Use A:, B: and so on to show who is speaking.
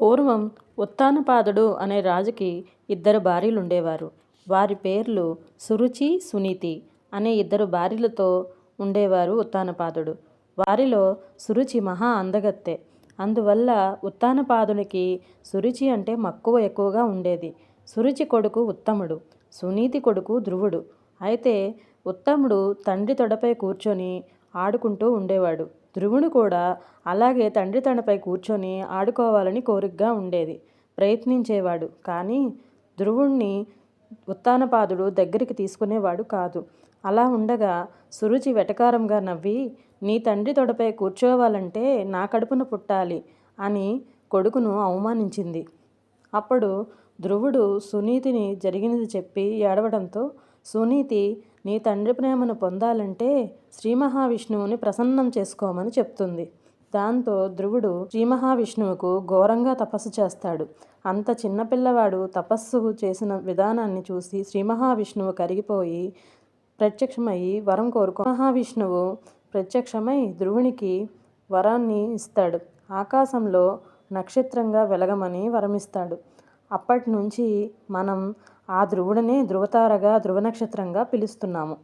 A: పూర్వం ఉత్తానపాదుడు అనే రాజుకి ఇద్దరు భార్యలుండేవారు. వారి పేర్లు సురుచి, సునీతి అనే ఇద్దరు భార్యలతో ఉండేవారు ఉత్తానపాదుడు. వారిలో సురుచి మహా అందగత్తె. అందువల్ల ఉత్తానపాదునికి సురుచి అంటే మక్కువ ఎక్కువగా ఉండేది. సురుచి కొడుకు ఉత్తముడు, సునీతి కొడుకు ధ్రువుడు. అయితే ఉత్తముడు తండ్రి తొడపై కూర్చొని ఆడుకుంటూ ఉండేవాడు. ధ్రువుడు కూడా అలాగే తండ్రి తనపై కూర్చొని ఆడుకోవాలని కోరికగా ఉండేది. ప్రయత్నించేవాడు. కానీ ధ్రువుణ్ణి ఉత్తానపాదుడు దగ్గరికి తీసుకునేవాడు కాదు. అలా ఉండగా సురుచి వెటకారంగా నవ్వి నీ తండ్రి తొడపై కూర్చోవాలంటే నా కడుపున పుట్టాలి అని కొడుకును అవమానించింది. అప్పుడు ధ్రువుడు సునీతిని జరిగినది చెప్పి ఏడవడంతో సునీతి నీ తండ్రి ప్రేమను పొందాలంటే శ్రీమహావిష్ణువుని ప్రసన్నం చేసుకోమని చెప్తుంది. దాంతో ధ్రువుడు శ్రీమహావిష్ణువుకు ఘోరంగా తపస్సు చేస్తాడు. అంత చిన్నపిల్లవాడు తపస్సు చేసిన విధానాన్ని చూసి శ్రీమహావిష్ణువు కరిగిపోయి ప్రత్యక్షమై వరం కోరుకో మహావిష్ణువు ప్రత్యక్షమై ధ్రువునికి వరాన్ని ఇస్తాడు. ఆకాశంలో నక్షత్రంగా వెలగమని వరమిస్తాడు. అప్పట్నుంచి మనం ఆ ధ్రువుడినే ధృవతారగా, ధృవనక్షత్రంగా పిలుస్తున్నాము.